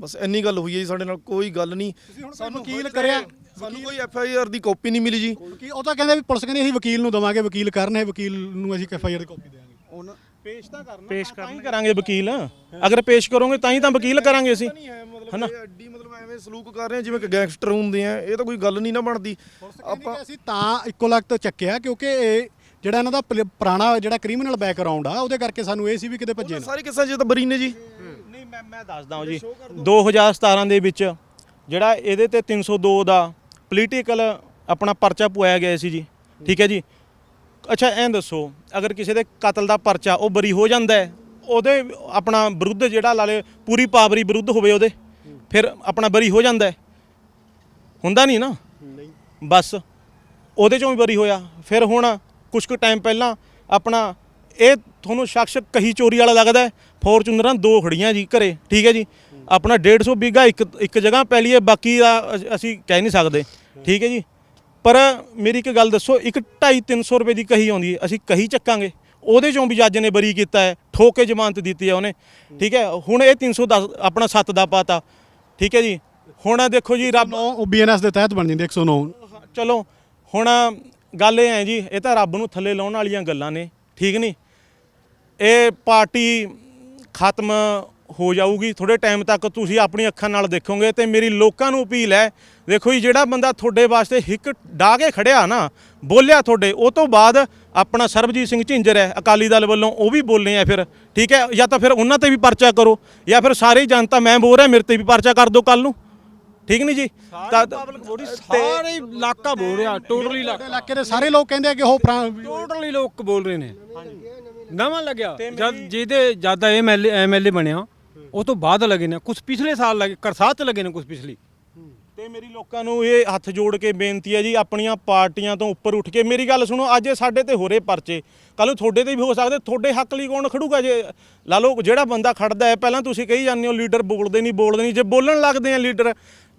Speaker 5: ਬਸ ਇੰਨੀ ਗੱਲ ਹੋਈ ਹੈ ਜੀ ਸਾਡੇ ਨਾਲ ਕੋਈ ਗੱਲ ਨਹੀਂ।
Speaker 1: ਸਾਨੂੰ ਵਕੀਲ ਕਰਿਆ?
Speaker 5: ਸਾਨੂੰ ਕੋਈ ਐਫ ਆਈ ਆਰ ਦੀ ਕਾਪੀ ਨਹੀਂ ਮਿਲੀ ਜੀ।
Speaker 1: ਉਹ ਤਾਂ ਕਹਿੰਦੇ ਵੀ ਪੁਲਿਸ ਕਹਿੰਦੀ ਅਸੀਂ ਵਕੀਲ ਨੂੰ ਦਵਾਂਗੇ ਵਕੀਲ ਕਰਨ ਹੈ ਵਕੀਲ ਨੂੰ ਅਸੀਂ ਐਫ ਆਈ ਆਰ ਦੀ ਕਾਪੀ ਦੇਵਾਂਗੇ।
Speaker 4: ਪੇਸ਼ ਤਾਂ ਕਰਨਾ
Speaker 3: ਪੇਸ਼
Speaker 4: ਤਾਂ ਹੀ ਕਰਾਂਗੇ ਵਕੀਲ। ਅਗਰ ਪੇਸ਼ ਕਰੋਗੇ ਤਾਂ ਹੀ ਤਾਂ ਵਕੀਲ ਕਰਾਂਗੇ ਅਸੀਂ।
Speaker 5: ਨਹੀਂ ਹੈ ਮਤਲਬ ਇਹ ਐਡੀ ਮਤਲਬ ਐਵੇਂ ਸਲੂਕ ਕਰ ਰਹੇ ਆ ਜਿਵੇਂ ਕਿ ਗੈਂਗਸਟਰ ਹੁੰਦੇ ਆ ਇਹ ਤਾਂ ਕੋਈ ਗੱਲ ਨਹੀਂ ਨਾ ਬਣਦੀ।
Speaker 1: ਆਪਾਂ ਅਸੀਂ ਤਾਂ ਇੱਕੋ ਲਖਤ ਚੱਕਿਆ ਕਿਉਂਕਿ ਇਹ ਜਿਹੜਾ ਇਹਨਾਂ ਦਾ ਪਲ- ਪੁਰਾਣਾ ਜਿਹੜਾ ਕ੍ਰਿਮੀਨਲ ਬੈਕਗ੍ਰਾਉਂਡ ਆ ਉਹਦੇ ਕਰਕੇ ਸਾਨੂੰ ਇਹ ਸੀ ਵੀ ਕਿਤੇ ਭੱਜੇ ਨਾ।
Speaker 5: ਸਾਰੇ ਕਿਸਾਂ ਜੀ ਤਾਂ ਬਰੀ ਨੇ ਜੀ।
Speaker 4: ਨਹੀਂ ਮੈਂ ਮੈਂ ਦੱਸਦਾ ਹਾਂ ਜੀ। 2017 ਦੇ ਵਿੱਚ ਜਿਹੜਾ ਇਹਦੇ ਤੇ 302 ਦਾ ਪੋਲੀਟੀਕਲ ਆਪਣਾ ਪਰਚਾ ਪੁਆਇਆ ਗਿਆ ਸੀ ਜੀ। ਠੀਕ ਹੈ ਜੀ? ਅੱਛਾ ਐਂ ਦੱਸੋ ਅਗਰ ਕਿਸੇ ਦੇ ਕਤਲ ਦਾ ਪਰਚਾ ਉਹ ਬਰੀ ਹੋ ਜਾਂਦਾ ਹੈ ਉਹਦੇ ਆਪਣਾ ਵਿਰੁੱਧ ਜਿਹੜਾ ਲਾਲੇ ਪੂਰੀ ਪਾਵਰੀ ਵਿਰੁੱਧ ਹੋਵੇ ਉਹਦੇ ਫਿਰ ਆਪਣਾ ਬਰੀ ਹੋ ਜਾਂਦਾ ਹੈ। ਹੁੰਦਾ ਨਹੀਂ ਨਾ?
Speaker 1: ਨਹੀਂ।
Speaker 4: ਬਸ ਉਹਦੇ ਚੋਂ ਵੀ ਬਰੀ ਹੋਇਆ। ਫਿਰ ਹੁਣ ਕੁਝ ਕੁ ਟਾਈਮ ਪਹਿਲਾਂ ਆਪਣਾ ਇਹ ਤੁਹਾਨੂੰ ਸ਼ਖਸ ਕਹੀ ਚੋਰੀ ਵਾਲਾ ਲੱਗਦਾ ਫੋਰਚੂਨਰਾਂ ਦੋ ਖੜੀਆਂ ਜੀ ਘਰੇ ਠੀਕ ਹੈ ਜੀ। ਆਪਣਾ 150 ਬਿਗਾ ਇੱਕ ਇੱਕ ਜਗ੍ਹਾ ਪੈ ਲਈਏ ਬਾਕੀ ਦਾ ਅਸ- ਕਹਿ ਨਹੀਂ ਸਕਦੇ ਠੀਕ ਹੈ ਜੀ। ਪਰ ਮੇਰੀ ਇੱਕ ਗੱਲ ਦੱਸੋ ਇੱਕ 2.5 300 ਰੁਪਏ ਦੀ ਕਹੀ ਆਉਂਦੀ ਹੈ ਅਸੀਂ ਕਹੀ ਚੱਕਾਂਗੇ। ਉਹਦੇ ਚੋਂ ਵੀ ਜੱਜ ਨੇ ਬਰੀ ਕੀਤਾ ਹੈ ਠੋਕ ਜ਼ਮਾਨਤ ਦਿੱਤੀ ਹੈ ਉਹਨੇ ਠੀਕ ਹੈ। ਹੁਣ ਇਹ 310 ਆਪਣਾ 7 ਦਾ ਪਾਤਾ ਠੀਕ ਹੈ ਜੀ। ਹੁਣ ਦੇਖੋ ਜੀ ਰੱਬ
Speaker 1: ਉਹ ਬੀਐਨਐਸ ਦੇ ਤਹਿਤ ਬਣ ਜਾਂਦੀ 109
Speaker 4: ਚਲੋ ਹੁਣ ਗੱਲ ਇਹ ਹੈ ਜੀ, ਇਹ ਤਾਂ ਰੱਬ ਨੂੰ ਥੱਲੇ ਲਾਉਣ ਵਾਲੀਆਂ ਗੱਲਾਂ ਨੇ, ਠੀਕ ਨਹੀਂ? ਇਹ ਪਾਰਟੀ ਖਤਮ ਹੋ ਜਾਊਗੀ ਥੋੜੇ ਟਾਈਮ ਤੱਕ ਤੁਸੀਂ ਆਪਣੀ ਅੱਖਾਂ ਨਾਲ ਦੇਖੋਗੇ ਤੇ ਮੇਰੀ ਲੋਕਾਂ ਨੂੰ ਅਪੀਲ ਹੈ, ਦੇਖੋ ਜੀ, ਜਿਹੜਾ ਬੰਦਾ ਤੁਹਾਡੇ ਵਾਸਤੇ ਹਿੱਕ ਢਾ ਕੇ ਖੜਿਆ ਨਾ, ਬੋਲਿਆ ਤੁਹਾਡੇ, ਉਹ ਤੋਂ ਬਾਅਦ ਆਪਣਾ ਸਰਬਜੀਤ ਸਿੰਘ ਝਿੰਜਰ ਹੈ, ਅਕਾਲੀ ਦਲ ਵੱਲੋਂ ਉਹ ਵੀ ਬੋਲੇ ਆ ਫਿਰ, ਠੀਕ ਹੈ? ਜਾਂ ਤਾਂ ਫਿਰ ਉਹਨਾਂ ਤੇ ਵੀ ਪਰਚਾ ਕਰੋ, ਜਾਂ ਫਿਰ ਸਾਰੀ ਜਨਤਾ, ਮੈਂ ਬੋਲ ਰਿਹਾ, ਮੇਰੇ ਤੇ ਵੀ ਪਰਚਾ ਕਰ ਦਿਓ ਕੱਲ ਨੂੰ। ਠੀਕ ਨਹੀਂ ਜੀ? ਤਾਂ
Speaker 2: ਸਾਰੇ ਇਲਾਕਾ ਬੋਲ ਰਿਹਾ ਟੋਟਲੀ ਇਲਾਕਾ।
Speaker 1: ਇਲਾਕੇ ਦੇ ਸਾਰੇ ਲੋਕ ਕਹਿੰਦੇ ਆ ਕਿ ਉਹ
Speaker 2: ਟੋਟਲੀ ਲੋਕ ਬੋਲ ਰਹੇ ਨੇ। ਨਵਾਂ ਲੱਗਿਆ। ਜਦ ਜਿਹਦੇ ਜ਼ਿਆਦਾ ਐਮਐਲਏ ਐਮਐਲਏ ਬਣਿਆ ਉਹ ਤੋਂ ਬਾਅਦ ਲੱਗੇ ਨੇ। ਕੁਝ ਪਿਛਲੇ ਸਾਲ ਲੱਗੇ ਕਰਸਾਤ ਲੱਗੇ ਨੇ ਕੁਝ ਪਿਛਲੀ।
Speaker 4: ਤੇ ਮੇਰੀ ਲੋਕਾਂ ਨੂੰ ਇਹ ਹੱਥ ਜੋੜ ਕੇ ਬੇਨਤੀ ਹੈ ਜੀ ਆਪਣੀਆਂ ਪਾਰਟੀਆਂ ਤੋਂ ਉੱਪਰ ਉੱਠ ਕੇ। ਮੇਰੀ ਗੱਲ ਸੁਣੋ ਅੱਜ ਇਹ ਸਾਡੇ ਤੇ ਹੋ ਰਹੇ ਪਰਚੇ। ਕੱਲ ਨੂੰ ਤੁਹਾਡੇ ਤੇ ਵੀ ਹੋ ਸਕਦੇ ਤੁਹਾਡੇ ਹੱਕ ਲਈ ਕੌਣ ਖੜੂਗਾ ਜੇ? ਲਾ ਲਓ ਜਿਹੜਾ ਬੰਦਾ ਖੜਦਾ ਹੈ ਪਹਿਲਾਂ ਤੁਸੀਂ ਕਹੀ ਜਾਂਦੇ ਹੋ ਲੀਡਰ ਬੋਲਦੇ ਨਹੀਂ ਬੋਲਦੇ ਨਹੀਂ। ਜੇ ਬੋਲਣ ਲੱਗਦੇ ਆ ਲੀਡਰ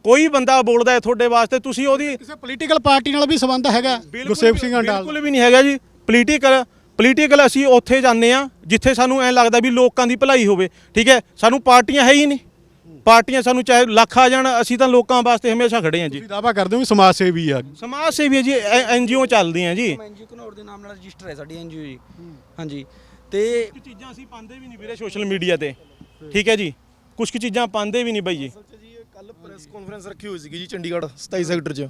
Speaker 4: ਕੋਈ ਬੰਦਾ ਬੋਲਦਾ ਹੈ ਤੁਹਾਡੇ ਵਾਸਤੇ ਤੁਸੀਂ ਉਹਦੀ
Speaker 1: ਕਿਸੇ ਪੋਲੀਟੀਕਲ ਪਾਰਟੀ ਨਾਲ ਵੀ ਸੰਬੰਧ ਹੈਗਾ ਗੁਰਸੇਵ ਸਿੰਘ ਅੰਡਾਲ
Speaker 4: ਬਿਲਕੁਲ ਵੀ ਨਹੀਂ ਹੈਗਾ ਜੀ। ਪੋਲੀਟੀਕਲ ਪੋਲੀਟੀਕਲ ਅਸੀਂ ਉੱਥੇ ਜਾਂਦੇ ਆ ਜਿੱਥੇ ਸਾਨੂੰ ਐ ਲੱਗਦਾ ਵੀ ਲੋਕਾਂ ਦੀ ਭਲਾਈ ਹੋਵੇ ਠੀਕ ਹੈ? ਸਾਨੂੰ ਪਾਰਟੀਆਂ ਹੈ ਹੀ ਨਹੀਂ। ਪਾਰਟੀਆਂ ਸਾਨੂੰ ਚਾਹੇ ਲੱਖ ਆ ਜਾਣ ਅਸੀਂ ਤਾਂ ਲੋਕਾਂ ਵਾਸਤੇ ਹਮੇਸ਼ਾ ਖੜੇ ਆ ਜੀ।
Speaker 1: ਤੁਸੀਂ ਦਾਵਾ ਕਰਦੇ ਹੋ ਵੀ ਸਮਾਜ ਸੇਵੀ ਆ।
Speaker 4: ਸਮਾਜ ਸੇਵੀ ਹੈ ਜੀ ਐਨਜੀਓ ਚੱਲਦੀਆਂ ਜੀ
Speaker 6: ਐਨਜੀਓ ਘਨੌਰ ਦੇ ਨਾਮ ਨਾਲ ਰਜਿਸਟਰ ਹੈ ਸਾਡੀ ਐਨਜੀਓ ਜੀ ਹਾਂਜੀ। ਤੇ
Speaker 4: ਕੁਝ ਚੀਜ਼ਾਂ ਅਸੀਂ ਪਾਉਂਦੇ ਵੀ ਨਹੀਂ ਵੀਰੇ ਸੋਸ਼ਲ ਮੀਡੀਆ ਤੇ। ਠੀਕ ਹੈ ਜੀ। ਕੁਝ ਕੁ ਚੀਜ਼ਾਂ ਪਾਉਂਦੇ ਵੀ ਨਹੀਂ ਬਾਈ ਜੀ।
Speaker 5: ਕੱਲ ਪ੍ਰੈਸ ਕਾਨਫਰੰਸ ਰੱਖੀ ਹੋਈ ਸੀਗੀ ਜੀ ਚੰਡੀਗੜ੍ਹ 27 ਸੈਕਟਰ 'ਚ।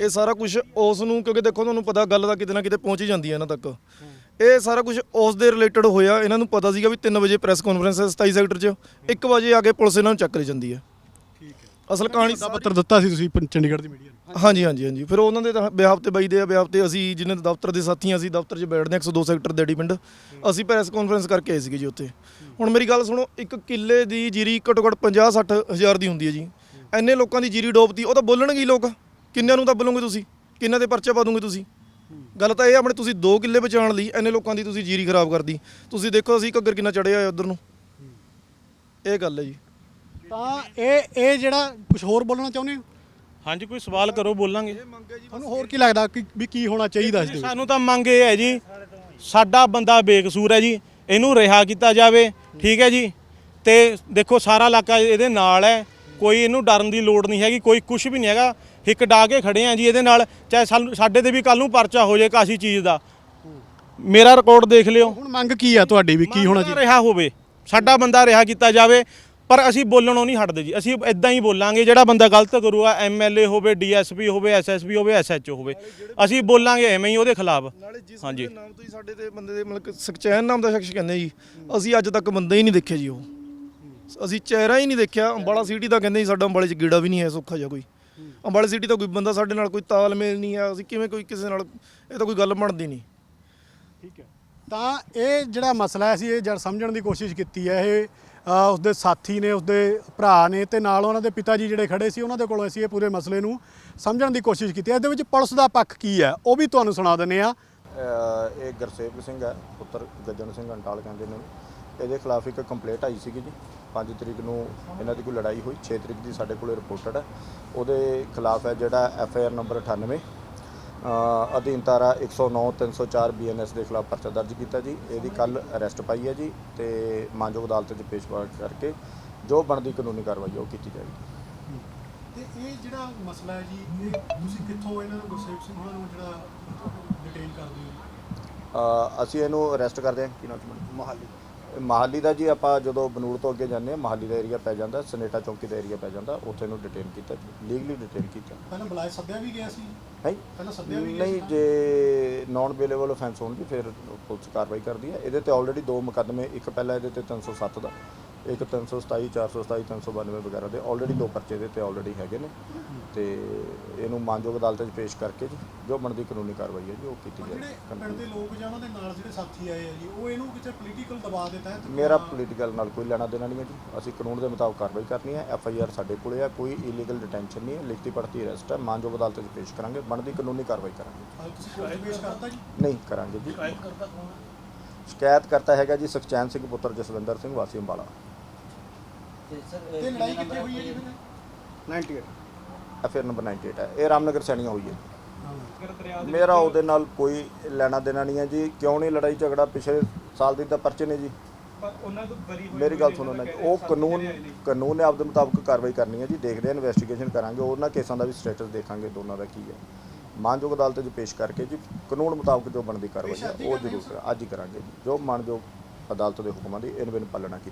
Speaker 5: ਇਹ ਸਾਰਾ ਕੁਝ ਉਸ ਨੂੰ ਕਿਉਂਕਿ ਦੇਖੋ ਤੁਹਾਨੂੰ ਪਤਾ ਗੱਲ ਤਾਂ ਕਿਤੇ ਨਾ ਕਿਤੇ ਪਹੁੰਚ ਹੀ ਜਾਂਦੀ ਹੈ ਇਹਨਾਂ ਤੱਕ। ਇਹ ਸਾਰਾ ਕੁਝ ਉਸ ਦੇ ਰਿਲੇਟਡ ਹੋਇਆ ਇਹਨਾਂ ਨੂੰ ਪਤਾ ਸੀਗਾ ਵੀ 3 ਵਜੇ ਪ੍ਰੈਸ ਕਾਨਫਰੰਸ ਹੈ 27 ਸੈਕਟਰ 'ਚ। 1 ਵਜੇ ਆ ਕੇ ਪੁਲਿਸ ਇਹਨਾਂ ਨੂੰ ਚੱਕ ਲਈ ਜਾਂਦੀ ਹੈ। ਠੀਕ ਹੈ। ਅਸਲ ਕਹਾਣੀ
Speaker 1: ਦਾ ਪੱਤਰ ਦਿੱਤਾ ਸੀ ਤੁਸੀਂ ਪੰ- ਚੰਡੀਗੜ੍ਹ ਦੀ ਮੀਡੀਆ ਨੂੰ।
Speaker 5: ਹਾਂਜੀ ਹਾਂਜੀ ਹਾਂਜੀ। ਫਿਰ ਉਹਨਾਂ ਦੇ ਤਾਂ ਬਿਹਾਫ ਤੇ ਬਾਈ ਦੇ ਬਿਹਾਫ ਤੇ ਅਸੀਂ ਜਿਨ੍ਹਾਂ ਦੇ ਦਫ਼ਤਰ ਦੇ ਸਾਥੀ ਹਾਂ ਅਸੀਂ ਦਫ਼ਤਰ 'ਚ ਬੈਠਦੇ ਹਾਂ 102 ਸੈਕਟਰ ਦੇੜੀ ਪਿੰਡ। ਅਸੀਂ ਪ੍ਰੈਸ ਕਾਨਫਰੰਸ ਕਰਕੇ ਆਏ ਸੀਗੇ ਜੀ ਉੱਥੇ। ਹੁਣ ਮੇਰੀ ਗੱਲ ਸੁਣੋ ਇੱਕ ਕਿੱਲੇ ਦੀ ਜੀਰੀ ਘੱਟੋ ਘੱਟ 50 60 ਹਜ਼ਾਰ ਦੀ ਹੁੰਦੀ ਹੈ ਜੀ। ਐਨੇ ਲੋਕਾਂ ਦੀ ਜੀਰੀ ਡੋਬਤੀ ਉਹ ਤਾਂ ਬੋਲਣਗੇ ਹੀ ਲੋਕ। ਕਿੰਨਿਆਂ ਨੂੰ ਤਾਂ ਬੋਲੋਗੇ ਤੁਸੀਂ? ਕਿੰਨਾਂ ਦੇ ਪਰਚੇ ਪਾ ਦੋਗੇ ਤੁਸੀਂ? ਗੱਲ ਤਾਂ ਇਹ ਆਪਣੇ ਤੁਸੀਂ 2 ਕਿੱਲੇ ਬਚਾਉਣ ਲਈ ਐਨੇ ਲੋਕਾਂ ਦੀ ਤੁਸੀਂ ਜੀਰੀ ਖਰਾਬ ਕਰਦੀ ਤੁਸੀਂ ਦੇਖੋ ਅਸੀਂ ਘੱਗਰ ਕਿੰਨਾ ਚੜਿਆ ਹੋਇਆ ਉਧਰ ਨੂੰ। ਇਹ ਗੱਲ ਹੈ ਜੀ।
Speaker 1: ਤਾਂ ਇਹ ਇਹ ਜਿਹੜਾ ਕੁਝ ਹੋਰ ਬੋਲਣਾ ਚਾਹੁੰਦੇ ਹੋ?
Speaker 4: ਹਾਂਜੀ ਕੋਈ ਸਵਾਲ ਕਰੋ ਬੋਲਾਂਗੇ।
Speaker 1: ਤੁਹਾਨੂੰ ਹੋਰ ਕੀ ਲੱਗਦਾ ਕਿ ਵੀ ਕੀ ਹੋਣਾ ਚਾਹੀਦਾ ਇਸ ਦੇ ਵਿੱਚ?
Speaker 4: ਸਾਨੂੰ ਤਾਂ ਮੰਗ ਇਹ ਹੈ ਜੀ ਸਾਡਾ ਬੰਦਾ ਬੇਕਸੂਰ ਹੈ ਜੀ ਇਹਨੂੰ ਰਿਹਾ ਕੀਤਾ ਜਾਵੇ ਠੀਕ ਹੈ ਜੀ। ਤੇ ਦੇਖੋ ਸਾਰਾ ਇਲਾਕਾ ਇਹਦੇ ਨਾਲ ਹੈ। ਕੋਈ ਇਹਨੂੰ ਡਰਨ ਦੀ ਲੋੜ ਨਹੀਂ ਹੈਗੀ ਕੋਈ ਕੁਝ ਵੀ ਨਹੀਂ ਹੈਗਾ। ਹਿੱਕ ਡਾ ਕੇ ਖੜੇ ਆ ਜੀ ਇਹਦੇ ਨਾਲ ਚਾਹੇ ਸਾਨੂੰ ਸਾਡੇ ਤੇ ਵੀ ਕੱਲ ਨੂੰ ਪਰਚਾ ਹੋ ਜਾਏ ਕਾਸੀ ਚੀਜ਼ ਦਾ। ਮੇਰਾ ਰਿਕਾਰਡ ਦੇਖ ਲਿਓ।
Speaker 1: ਹੁਣ ਮੰਗ ਕੀ ਆ ਤੁਹਾਡੀ ਵੀ? ਕੀ ਹੋਣਾ ਚਾਹੀਦਾ
Speaker 4: ਰਿਹਾ ਹੋਵੇ ਸਾਡਾ ਬੰਦਾ ਰਿਹਾ ਕੀਤਾ ਜਾਵੇ ਪਰ ਅਸੀਂ ਬੋਲਣੋਂ ਨਹੀਂ ਹਟਦੇ ਜੀ। ਅਸੀਂ ਇਦਾਂ ਹੀ ਬੋਲਾਂਗੇ ਜਿਹੜਾ ਬੰਦਾ ਗਲਤ ਕਰੂਗਾ ਐਮਐਲਏ ਹੋਵੇ ਡੀਐਸਪੀ ਹੋਵੇ ਐਸਐਸਪੀ ਹੋਵੇ ਐਸਐਚਓ ਹੋਵੇ ਅਸੀਂ ਬੋਲਾਂਗੇ ਐਵੇਂ ਹੀ ਉਹਦੇ ਖਿਲਾਫ।
Speaker 5: ਨਾਲੇ ਜਿਸ
Speaker 4: ਹਾਂਜੀ।
Speaker 5: ਨਾਮ ਤੋਂ ਹੀ ਸਾਡੇ ਤੇ ਬੰਦੇ ਦੇ ਮਤਲਬ ਕਿ ਸੁਖਚੈਨ ਨਾਮ ਦਾ ਸ਼ਖਸ ਕਹਿੰਦੇ ਜੀ। ਅਸੀਂ ਅੱਜ ਤੱਕ ਬੰਦਾ ਹੀ ਨਹੀਂ ਦੇਖਿਆ ਜੀ ਉਹ। ਅਸੀਂ ਚਿਹਰਾ ਹੀ ਨਹੀਂ ਦੇਖਿਆ ਅੰਬਾਲਾ ਸਿਟੀ ਦਾ ਕਹਿੰਦੇ ਜੀ ਸਾਡਾ ਅੰਬਾਲੇ 'ਚ ਗੀੜਾ ਵੀ ਨਹੀਂ ਹੈ ਸੁੱਖਾ ਜਿਹਾ ਕੋਈ। ਅੰਬਾਲੇ ਸਿਟੀ ਦਾ ਕੋਈ ਬੰਦਾ ਸਾਡੇ ਨਾਲ ਕੋਈ ਤਾਲਮੇਲ ਨਹੀਂ ਹੈ ਅਸੀਂ ਕਿਵੇਂ ਕੋਈ ਕਿਸੇ ਨਾਲ ਇਹ ਤਾਂ ਕੋਈ ਗੱਲ ਬਣਦੀ ਨਹੀਂ।
Speaker 1: ਠੀਕ ਹੈ। ਤਾਂ ਇਹ ਜਿਹੜਾ ਮਸਲਾ ਹੈ ਅਸੀਂ ਇਹ ਜਦ ਸਮਝਣ ਦੀ ਕੋਸ਼ਿਸ਼ ਕੀਤੀ ਹੈ ਇਹ ਉਸਦੇ ਸਾਥੀ ਨੇ ਉਸਦੇ ਭਰਾ ਨੇ ਤੇ ਨਾਲ ਉਹਨਾਂ ਦੇ ਪਿਤਾ ਜੀ ਜਿਹੜੇ ਖੜੇ ਸੀ ਉਹਨਾਂ ਦੇ ਕੋਲੋਂ ਅਸੀਂ ਇਹ ਪੂਰੇ ਮਸਲੇ ਨੂੰ ਸਮਝਣ ਦੀ ਕੋਸ਼ਿਸ਼ ਕੀਤੀ ਹੈ। ਇਹਦੇ ਵਿੱਚ ਪੁਲਿਸ ਦਾ ਪੱਖ ਕੀ ਹੈ ਉਹ ਵੀ ਤੁਹਾਨੂੰ ਸੁਣਾ ਦਿੰਦੇ ਆ
Speaker 7: ਇਹ ਗੁਰਸੇਵਕ ਸਿੰਘ ਹੈ ਪੁੱਤਰ ਗੱਜਣ ਸਿੰਘ ਅੰਟਾਲ ਕਹਿੰਦੇ ਨੇ। ਇਹਦੇ ਖਿਲਾਫ ਇੱਕ ਕੰਪਲੇਂਟ ਆਈ ਸੀਗੀ ਜੀ। 5 ਤਰੀਕ ਨੂੰ ਇਹਨਾਂ ਦੀ ਕੋਈ ਲੜਾਈ ਹੋਈ 6 ਤਰੀਕ ਦੀ ਸਾਡੇ ਕੋਲੇ ਰਿਪੋਰਟਡ ਹੈ। ਉਹਦੇ ਖਿਲਾਫ ਹੈ ਜਿਹੜਾ ਐਫ ਆਈ ਆਰ ਨੰਬਰ 98 ਅਹ ਅਧੀਨ ਧਾਰਾ 109 304 ਬੀਐਨਐਸ ਦੇ ਖਿਲਾਫ ਪਰਚਾ ਦਰਜ ਕੀਤਾ ਜੀ। ਇਹਦੀ ਕੱਲ ਅਰੈਸਟ ਪਾਈ ਹੈ ਜੀ ਤੇ ਮਾਨਯੋਗ ਅਦਾਲਤ 'ਚ ਪੇਸ਼ ਕਰਕੇ ਜੋ ਬਣਦੀ ਕਾਨੂੰਨੀ ਕਾਰਵਾਈ ਉਹ ਕੀਤੀ ਜਾਏਗੀ।
Speaker 1: ਤੇ ਇਹ ਜਿਹੜਾ ਮਸਲਾ ਹੈ ਜੀ ਇਹ ਤੁਸੀਂ ਕਿੱਥੋਂ ਇਹਨਾਂ ਨੂੰ ਸਿੰਘ ਉਹਨਾਂ ਨੂੰ ਜਿਹੜਾ ਡਿਟੇਲ ਕਰਦੇ ਹੋ?
Speaker 7: ਅ, ਅਸੀਂ ਇਹਨੂੰ ਅਰੈਸਟ ਕਰਦੇ ਹਾਂ। ਕੀ ਨਾਮ ਮਹਾਲੀ ਮਹਾਲੀ ਦਾ ਜੀ ਆਪਾਂ ਜਦੋਂ ਬਨੂੜ ਤੋਂ ਅੱਗੇ ਜਾਂਦੇ ਹਾਂ ਮਹਾਲੀ ਦਾ ਏਰੀਆ ਪੈ ਜਾਂਦਾ ਸਨੇਟਾ ਚੌਂਕੀ ਦਾ ਏਰੀਆ ਪੈ ਜਾਂਦਾ ਉੱਥੇ ਇਹਨੂੰ ਡਿਟੇਨ ਕੀਤਾ ਲੀਗਲੀ ਡਿਟੇਨ ਕੀਤਾ।
Speaker 1: ਪਹਿਲਾਂ ਬੁਲਾਏ ਸੱਦਿਆ ਵੀ ਗਿਆ ਸੀ?
Speaker 7: ਹੈ
Speaker 1: ਪਹਿਲਾਂ ਸੱਦਿਆ ਵੀ
Speaker 7: ਨਹੀਂ ਜੇ ਨਾਨ ਅਵੇਲੇਬਲ ਅਫੈਂਸ ਹੋਣ ਜੀ ਫਿਰ ਪੁਲਿਸ ਕਾਰਵਾਈ ਕਰਦੀ ਹੈ। ਇਹਦੇ ਤੇ ਆਲਰੇਡੀ ਦੋ ਮੁਕੱਦਮੇ ਇੱਕ ਪਹਿਲਾ ਇਹਦੇ ਤੇ 307 ਦਾ ਇੱਕ 327 427 392 ਵਗੈਰਾ ਦੇ ਆਲਰੇਡੀ ਦੋ ਪਰਚੇ ਇਹਦੇ ਤੇ ਆਲਰੇਡੀ ਹੈਗੇ ਨੇ। ਤੇ ਇਹਨੂੰ ਮਾਨਯੋਗ ਅਦਾਲਤ 'ਚ ਪੇਸ਼ ਕਰਕੇ ਜੀ ਜੋ ਬਣਦੀ ਕਾਨੂੰਨੀ ਕਾਰਵਾਈ ਹੈ ਜੀ ਉਹ ਕੀਤੀ
Speaker 1: ਜਿਹੜੇ ਪਿੰਡ
Speaker 7: ਜਾਏਗੀ
Speaker 1: ਦੇ ਲੋਕ ਜਾਂ ਉਹਨਾਂ ਦੇ ਨਾਲ ਜਿਹੜੇ ਸਾਥੀ ਆਏ ਆ ਜੀ ਉਹ ਇਹਨੂੰ ਕਿਸੇ ਪੋਲੀਟੀਕਲ ਦਬਾਅ ਦੇ ਤਹਿਤ
Speaker 7: ਮੇਰਾ ਪੋਲੀਟੀਕਲ ਨਾਲ ਕੋਈ ਲੈਣਾ ਦੇਣਾ ਨਹੀਂ ਹੈ ਜੀ। ਅਸੀਂ ਕਾਨੂੰਨ ਦੇ ਮੁਤਾਬਕ ਕਾਰਵਾਈ ਕਰਨੀ ਹੈ ਐਫ ਆਈ ਆਰ ਸਾਡੇ ਕੋਲੇ ਹੈ ਕੋਈ ਇਲੀਗਲ ਡਿਟੈਂਸ਼ਨ ਨਹੀਂ ਹੈ ਲਿਖਤੀ ਪੜਤੀ ਅਰੈਸਟ ਹੈ ਮਾਨਯੋਗ ਅਦਾਲਤ 'ਚ ਪੇਸ਼ ਕਰਾਂਗੇ ਬਣਦੀ ਕਾਨੂੰਨੀ ਕਾਰਵਾਈ ਕਰਾਂਗੇ।
Speaker 1: ਅੱਜ ਤੁਸੀਂ ਕੋਰਟ 'ਚ ਪੇਸ਼ ਕਰਤਾ ਜੀ?
Speaker 7: ਨਹੀਂ ਕਰਾਂਗੇ ਜੀ। ਸ਼ਿਕਾਇਤ ਕਰਤਾ ਹੈਗਾ ਜੀ ਸੁਖਚੈਨ ਸਿੰਘ ਪੁੱਤਰ ਜਸਵਿੰਦਰ ਸਿੰਘ ਵਾਸੀ ਅੰਬਾਲਾ।
Speaker 6: ਤੇ ਸਰ
Speaker 1: ਤੇ ਲੜਾਈ ਕਿੱਥੇ ਹੋਈ ਹੈ ਜੀ ਫਿਰ?
Speaker 7: 98 ਐਫ ਆਰ ਨੰਬਰ 98 ਹੈ। ਇਹ ਰਾਮਨਗਰ ਸੈਣੀਆਂ ਹੋਈ ਹੈ ਮੇਰਾ ਉਹਦੇ ਨਾਲ ਕੋਈ ਲੈਣਾ ਦੇਣਾ ਨਹੀਂ ਹੈ ਜੀ। ਕਿਉਂ ਨਹੀਂ ਲੜਾਈ ਝਗੜਾ? ਪਿਛਲੇ ਸਾਲ ਦੀ ਤਾਂ ਪਰਚੇ ਨੇ ਜੀ। ਮੇਰੀ ਗੱਲ ਸੁਣੋ ਨਾ ਜੀ, ਉਹ ਕਾਨੂੰਨ ਕਾਨੂੰਨ ਨੇ ਆਪਦੇ ਮੁਤਾਬਕ ਕਾਰਵਾਈ ਕਰਨੀ ਹੈ ਜੀ। ਦੇਖਦੇ ਹਾਂ ਇਨਵੈਸਟੀਗੇਸ਼ਨ ਕਰਾਂਗੇ। ਉਹਨਾਂ ਕੇਸਾਂ ਦਾ ਵੀ ਸਟੇਟਸ ਦੇਖਾਂਗੇ ਦੋਨਾਂ ਦਾ ਕੀ ਹੈ। ਮਾਨਯੋਗ ਅਦਾਲਤ 'ਚ ਪੇਸ਼ ਕਰਕੇ ਜੀ ਕਾਨੂੰਨ ਮੁਤਾਬਕ ਜੋ ਬਣਦੀ ਕਾਰਵਾਈ ਹੈ ਉਹ ਜ਼ਰੂਰ ਕਰਾਂ- ਅੱਜ ਹੀ ਕਰਾਂਗੇ ਜੀ। ਜੋ ਮਾਨਯੋਗ ਅਦਾਲਤ ਦੇ ਹੁਕਮਾਂ ਦੀ ਇਨਵਿਨ ਪਾਲਣਾ ਕੀਤੀ